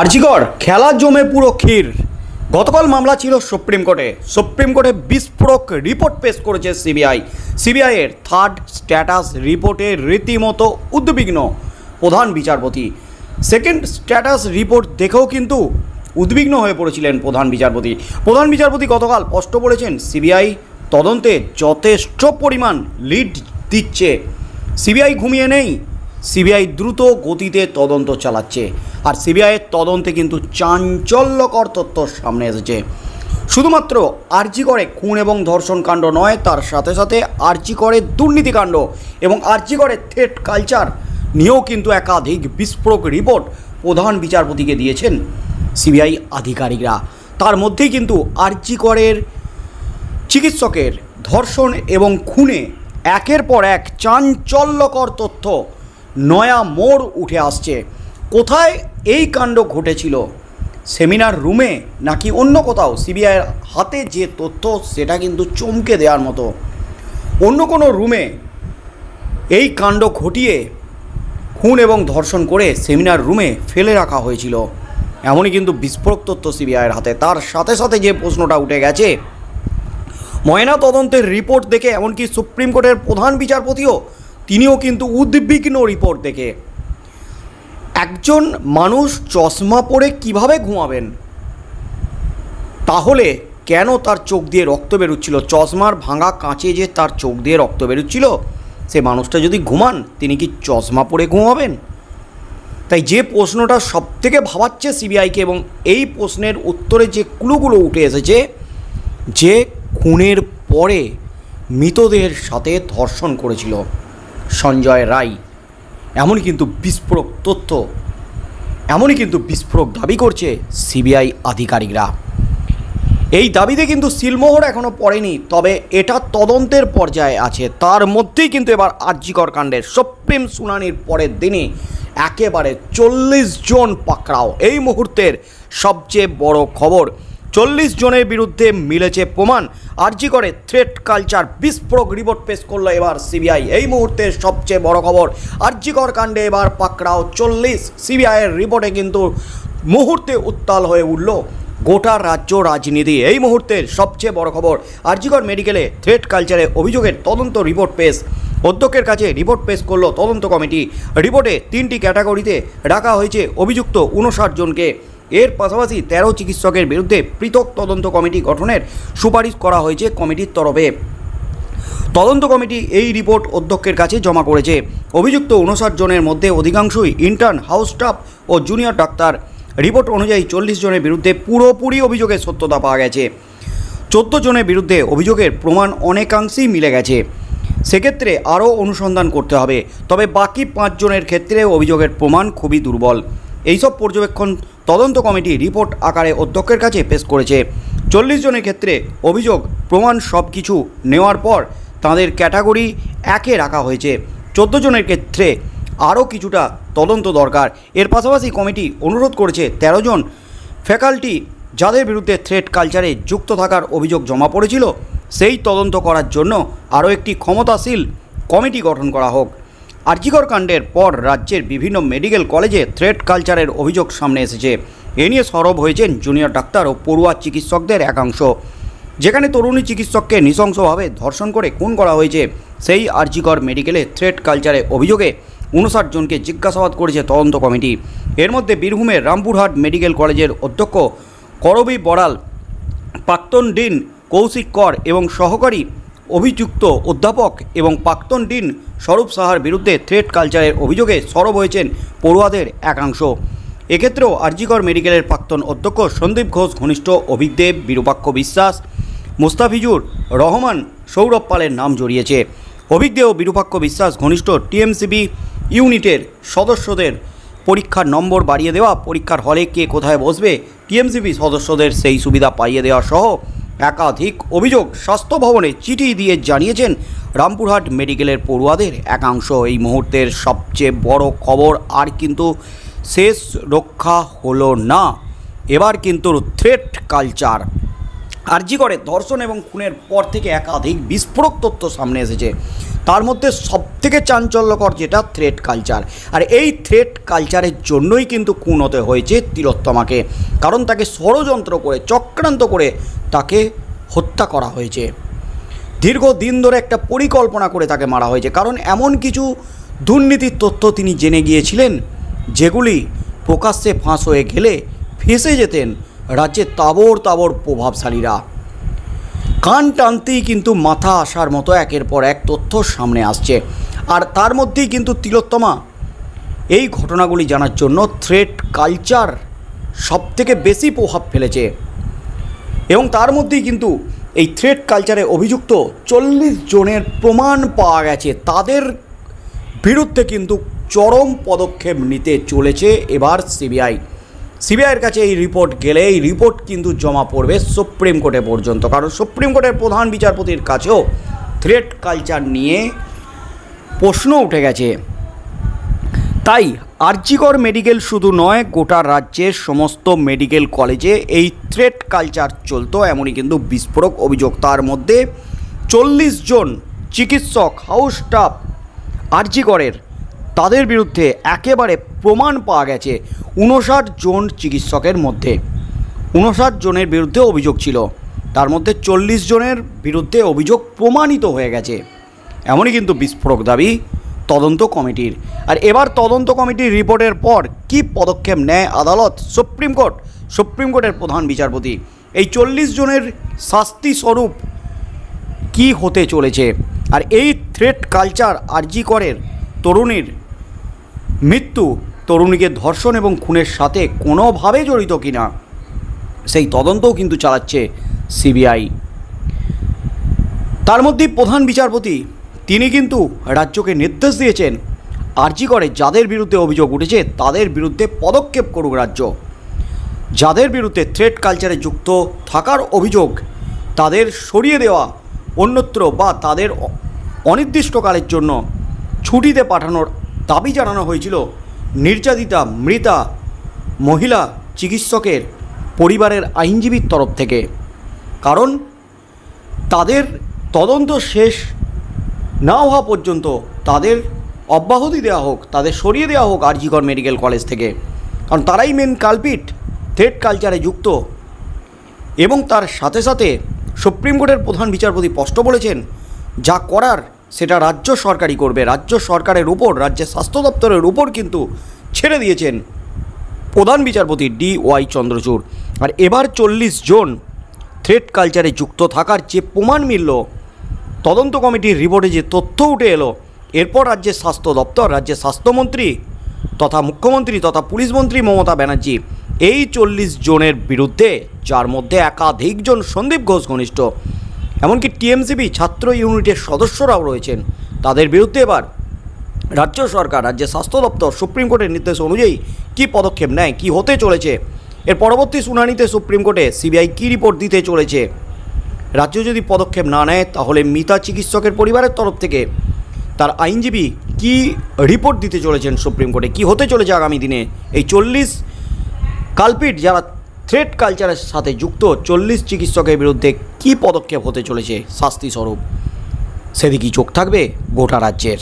আরজিকর খেলা জমে পুরো ক্ষীর। গতকাল মামলা ছিল সুপ্রিম কোর্টে। সুপ্রিম কোর্টে বিস্ফোরক রিপোর্ট পেশ করেছে সিবিআই। সিবিআইয়ের থার্ড স্ট্যাটাস রিপোর্টে রীতিমতো উদ্বিগ্ন প্রধান বিচারপতি। সেকেন্ড স্ট্যাটাস রিপোর্ট দেখেও কিন্তু উদ্বিগ্ন হয়ে পড়েছিলেন প্রধান বিচারপতি। প্রধান বিচারপতি গতকাল স্পষ্ট বলেছেন, সিবিআই তদন্তে যথেষ্ট পরিমাণ লিড দিচ্ছে। সিবিআই ঘুমিয়ে নেই। সিবিআই দ্রুত গতিতে তদন্ত চালাচ্ছে। আর সিবিআইয়ের তদন্তে কিন্তু চাঞ্চল্যকর তথ্য সামনে এসেছে। শুধুমাত্র আরজি করে খুন এবং ধর্ষণ কাণ্ড নয়, তার সাথে সাথে আরজি করে দুর্নীতিকাণ্ড এবং আরজি করে থ্রেট কালচার নিয়েও কিন্তু একাধিক বিস্ফোরক রিপোর্ট প্রধান বিচারপতিকে দিয়েছেন সিবিআই আধিকারিকরা। তার মধ্যেই কিন্তু আরজি করের চিকিৎসকের ধর্ষণ এবং খুনে একের পর এক চাঞ্চল্যকর তথ্য নয়া মোড় উঠে আসছে। কোথায় এই কাণ্ড ঘটেছিল? সেমিনার রুমে নাকি অন্য কোথাও? সিবিআইয়ের হাতে যে তথ্য, সেটা কিন্তু চমকে দেওয়ার মতো। অন্য কোনো রুমে এই কাণ্ড ঘটিয়ে খুন এবং ধর্ষণ করে সেমিনার রুমে ফেলে রাখা হয়েছিল। এমনই কিন্তু বিস্ফোরক তথ্য সিবিআইয়ের হাতে। তার সাথে সাথে যে প্রশ্নটা উঠে গেছে, ময়না তদন্তের রিপোর্ট দেখে এমনকি সুপ্রিম কোর্টের প্রধান বিচারপতিও, তিনিও কিন্তু উদ্বিগ্ন রিপোর্ট দেখে। একজন মানুষ চশমা পরে কীভাবে ঘুমাবেন? তাহলে কেন তার চোখ দিয়ে রক্ত বেরোচ্ছিল? চশমার ভাঙা কাঁচে যে তার চোখ দিয়ে রক্ত বেরোচ্ছিল, সে মানুষটা যদি ঘুমান, তিনি কি চশমা পরে ঘুমাবেন? তাই যে প্রশ্নটা সবথেকে ভাবাচ্ছে সিবিআইকে এবং এই প্রশ্নের উত্তরে যে ক্লুগুলো উঠে এসেছে, যে খুনের পরে মৃতদেহের সাথে ধর্ষণ করেছিল সঞ্জয় রায়, এমনই কিন্তু বিস্ফোরক তথ্য এমনই কিন্তু বিস্ফোরক দাবি করছে সিবিআই আধিকারিকরা। এই দাবিতে কিন্তু সিলমোহর এখনও পড়েনি, তবে এটা তদন্তের পর্যায়ে আছে। তার মধ্যেই কিন্তু এবার আর্যিকর কাণ্ডের সুপ্রিম শুনানির পরের দিনে একেবারে চল্লিশ জন পাকড়াও। এই মুহূর্তের সবচেয়ে বড় খবর চল্লিশ জনের বিরুদ্ধে মিলেছে প্রমাণ। আর্জি করে থ্রেট কালচার বিস্ফোরক রিপোর্ট পেশ করল এবার সিবিআই এই মুহূর্তের সবচেয়ে বড় খবর আর্জিকর কাণ্ডে এবার পাকড়াও চল্লিশ। সিবিআইয়ের রিপোর্টে কিন্তু মুহূর্তে উত্তাল হয়ে উঠল গোটা রাজ্য রাজনীতি। এই মুহূর্তের সবচেয়ে বড় খবর আরজিগড় মেডিকেলে থ্রেট কালচারে অভিযোগের তদন্ত রিপোর্ট পেশ। অধ্যক্ষের কাছে রিপোর্ট পেশ করল তদন্ত কমিটি। রিপোর্টে তিনটি ক্যাটাগরিতে রাখা হয়েছে অভিযুক্ত উনষাট জনকে। এর পাশাপাশি তেরো চিকিৎসকের বিরুদ্ধে পৃথক তদন্ত কমিটি গঠনের সুপারিশ করা হয়েছে কমিটির তরফে। তদন্ত কমিটি এই রিপোর্ট অধ্যক্ষের কাছে জমা করেছে। অভিযুক্ত উনষাট জনের মধ্যে অধিকাংশই ইন্টার্ন, হাউস স্টাফ ও জুনিয়র ডাক্তার। রিপোর্ট অনুযায়ী চল্লিশ জনের বিরুদ্ধে পুরোপুরি অভিযোগের সত্যতা পাওয়া গেছে। চোদ্দ জনের বিরুদ্ধে অভিযোগের প্রমাণ অনেকাংশেই মিলে গেছে। সেক্ষেত্রে আরও অনুসন্ধান করতে হবে। তবে বাকি পাঁচজনের ক্ষেত্রে অভিযোগের প্রমাণ খুবই দুর্বল। এইসব পর্যবেক্ষণ তদন্ত কমিটি রিপোর্ট আকারে অধ্যক্ষের কাছে পেশ করেছে। চল্লিশ জনের ক্ষেত্রে অভিযোগ প্রমাণ সব কিছু নেওয়ার পর তাদের ক্যাটাগরি একে রাখা হয়েছে। চোদ্দ জনের ক্ষেত্রে আরও কিছুটা তদন্ত দরকার। এর পাশাপাশি কমিটি অনুরোধ করেছে, তেরো জন ফ্যাকাল্টি যাদের বিরুদ্ধে থ্রেট কালচারে যুক্ত থাকার অভিযোগ জমা পড়েছিল, সেই তদন্ত করার জন্য আরও একটি ক্ষমতাশীল কমিটি গঠন করা হোক। আর্জিকর কাণ্ডের পর রাজ্যের বিভিন্ন মেডিকেল কলেজে থ্রেড কালচারের অভিযোগ সামনে এসেছে। এ নিয়ে সরব হয়েছেন জুনিয়র ডাক্তার ও পড়ুয়া চিকিৎসকদের একাংশ। যেখানে তরুণী চিকিৎসককে নৃশংসভাবে ধর্ষণ করে খুন করা হয়েছে, সেই আর্জিকর মেডিকেলে থ্রেড কালচারে অভিযোগে উনষাট জনকে জিজ্ঞাসাবাদ করেছে তদন্ত কমিটি। এর মধ্যে বীরভূমের রামপুরহাট মেডিকেল কলেজের অধ্যক্ষ করবী বড়াল, প্রাক্তন ডিন কৌশিক কর এবং সহকারী অভিযুক্ত অধ্যাপক এবং প্রাক্তন ডিন স্বরূপ সাহার বিরুদ্ধে থ্রেড কালচারের অভিযোগে সরব হয়েছেন পড়ুয়াদের একাংশ। এক্ষেত্রেও আরজিকর মেডিকেলের প্রাক্তন অধ্যক্ষ সন্দীপ ঘোষ, ঘনিষ্ঠ অভিজ্ঞদেব বিরূপাক্ষ বিশ্বাস, মুস্তাফিজুর রহমান, সৌরভ পালের নাম জড়িয়েছে। অভিজ্ঞ ও বিরূপাক্ষ বিশ্বাস, ঘনিষ্ঠ টিএমসিবি ইউনিটের সদস্যদের পরীক্ষার নম্বর বাড়িয়ে দেওয়া, পরীক্ষার হলে কে কোথায় বসবে, টিএমসিবি সদস্যদের সেই সুবিধা পাইয়ে দেওয়া সহ একাধিক অভিযোগ স্বাস্থ্য ভবনে চিঠি দিয়ে জানিয়েছেন রামপুরহাট মেডিকেলের পড়ুয়াদের। একাংশ এই মুহূর্তের সবচেয়ে বড় খবর, আর কিন্তু শেষ রক্ষা হলো না। এবার কিন্তু থ্রেট কালচার আরজি করে ধর্ষণ এবং খুনের পর থেকে একাধিক বিস্ফোরক তথ্য সামনে এসেছে। তার মধ্যে সব সবথেকে চাঞ্চল্যকর যেটা থ্রেড কালচার আর এই থ্রেড কালচারের জন্যই কিন্তু হতে হয়েছে তিলোত্তমাকে। কারণ তাকে ষড়যন্ত্র করে, চক্রান্ত করে তাকে হত্যা করা হয়েছে। দীর্ঘদিন ধরে একটা পরিকল্পনা করে তাকে মারা হয়েছে। কারণ এমন কিছু দুর্নীতির তথ্য তিনি জেনে গিয়েছিলেন, যেগুলি প্রকাশ্যে ফাঁস হয়ে গেলে ফেঁসে যেতেন রাজ্যে তাবর তাবর প্রভাবশালীরা। কান টানতেই কিন্তু মাথা আসার মতো একের পর এক তথ্য সামনে আসছে। আর তার মধ্যেই কিন্তু তিলোত্তমা। এই ঘটনাগুলি জানার জন্য থ্রেড কালচার সবথেকে বেশি প্রভাব ফেলেছে। এবং তার মধ্যেই কিন্তু এই থ্রেড কালচারে অভিযুক্ত চল্লিশ জনের প্রমাণ পাওয়া গেছে। তাদের বিরুদ্ধে কিন্তু চরম পদক্ষেপ নিতে চলেছে এবার সিবিআই। সিবিআইয়ের কাছে এই রিপোর্ট গেলে এই রিপোর্ট কিন্তু জমা পড়বে সুপ্রিম কোর্টে পর্যন্ত। কারণ সুপ্রিম কোর্টের প্রধান বিচারপতির কাছেও থ্রেড কালচার নিয়ে প্রশ্ন উঠে গেছে। তাই আরজিকর মেডিকেল শুধু নয়, গোটা রাজ্যের সমস্ত মেডিকেল কলেজে এই থ্রেড কালচার চলতো, এমনই কিন্তু বিস্ফোরক অভিযোগ। তার মধ্যে চল্লিশ জন চিকিৎসক, হাউস স্টাফ আরজিকরের, তাদের বিরুদ্ধে একেবারে প্রমাণ পাওয়া গেছে উনষাট জন চিকিৎসকের মধ্যে। উনষাট জনের বিরুদ্ধে অভিযোগ ছিল। তার মধ্যে চল্লিশ জনের বিরুদ্ধে অভিযোগ প্রমাণিত হয়ে গেছে। এমনই কিন্তু বিস্ফোরক দাবি তদন্ত কমিটির। আর এবার তদন্ত কমিটির রিপোর্টের পর কি পদক্ষেপ নেয় আদালত? Supreme court. সুপ্রিম কোর্টের প্রধান বিচারপতি। এই চল্লিশ জনের শাস্তি স্বরূপ কি হতে চলেছে? আর এই থ্রেট কালচার আরজি করের তরুণীর মৃত্যু তরুণীকে ধর্ষণ এবং খুনের সাথে কোনোভাবে জড়িত কিনা সেই তদন্তও কিন্তু চালাচ্ছে সিবিআই। তার মধ্যে প্রধান বিচারপতি তিনি কিন্তু রাজ্যকে নির্দেশ দিয়েছেন। আর্জি করে যাদের বিরুদ্ধে অভিযোগ উঠেছে, তাদের বিরুদ্ধে পদক্ষেপ করুক রাজ্য। যাদের বিরুদ্ধে থ্রেড কালচারে যুক্ত থাকার অভিযোগ, তাদের সরিয়ে দেওয়া, অন্যত্র বা তাদের অনির্দিষ্টকালের জন্য ছুটিতে পাঠানোর দাবি জানানো হয়েছিল নির্যাতিতা মৃতা মহিলা চিকিৎসকের পরিবারের আইনজীবীর তরফ থেকে। কারণ তাদের তদন্ত শেষ না হওয়া পর্যন্ত তাদের অব্যাহতি দেওয়া হোক, তাদের সরিয়ে দেওয়া হোক আরজিকর মেডিকেল কলেজ থেকে। কারণ তারাই মেন কালপিট থ্রেড কালচারে যুক্ত। এবং তার সাথে সাথে সুপ্রিম কোর্টের প্রধান বিচারপতি স্পষ্ট বলেছেন, যা করার সেটা রাজ্য সরকারই করবে। রাজ্য সরকারের উপর, রাজ্যের স্বাস্থ্য দপ্তরের উপর কিন্তু ছেড়ে দিয়েছেন প্রধান বিচারপতি ডি ওয়াই চন্দ্রচূড়। আর এবার চল্লিশ জন থ্রেড কালচারে যুক্ত থাকার যে প্রমাণ মিলল তদন্ত কমিটির রিপোর্টে যে তথ্য উঠে এলো, এরপর রাজ্যের স্বাস্থ্য দপ্তর, রাজ্যের স্বাস্থ্যমন্ত্রী তথা মুখ্যমন্ত্রী তথা পুলিশ মন্ত্রী মমতা ব্যানার্জি এই চল্লিশ জনের বিরুদ্ধে, যার মধ্যে একাধিকজন সন্দীপ ঘোষ ঘনিষ্ঠ, এমনকি টিএমসিবি ছাত্র ইউনিটের সদস্যরাও রয়েছেন। তাদের বিরুদ্ধে এবার রাজ্য সরকার, রাজ্যের স্বাস্থ্য দপ্তর, সুপ্রিম কোর্টের নির্দেশ অনুযায়ী কী পদক্ষেপ নেয়, কী হতে চলেছে? এর পরবর্তী শুনানিতে সুপ্রিম কোর্টে সিবিআই কী রিপোর্ট দিতে চলেছে? রাজ্য যদি পদক্ষেপ না নেয়, তাহলে মিতা চিকিৎসকের পরিবারের তরফ থেকে তার আইনজীবী কি রিপোর্ট দিতে চলেছেন সুপ্রিম কোর্টে? কি হতে চলেছে আগামী দিনে? এই চল্লিশ কালপিট যারা থ্রেড কালচারের সাথে যুক্ত, চল্লিশ চিকিৎসকের বিরুদ্ধে কি পদক্ষেপ হতে চলেছে? শাস্তি স্বরূপ সেদিকেই চোখ থাকবে গোটা রাজ্যের।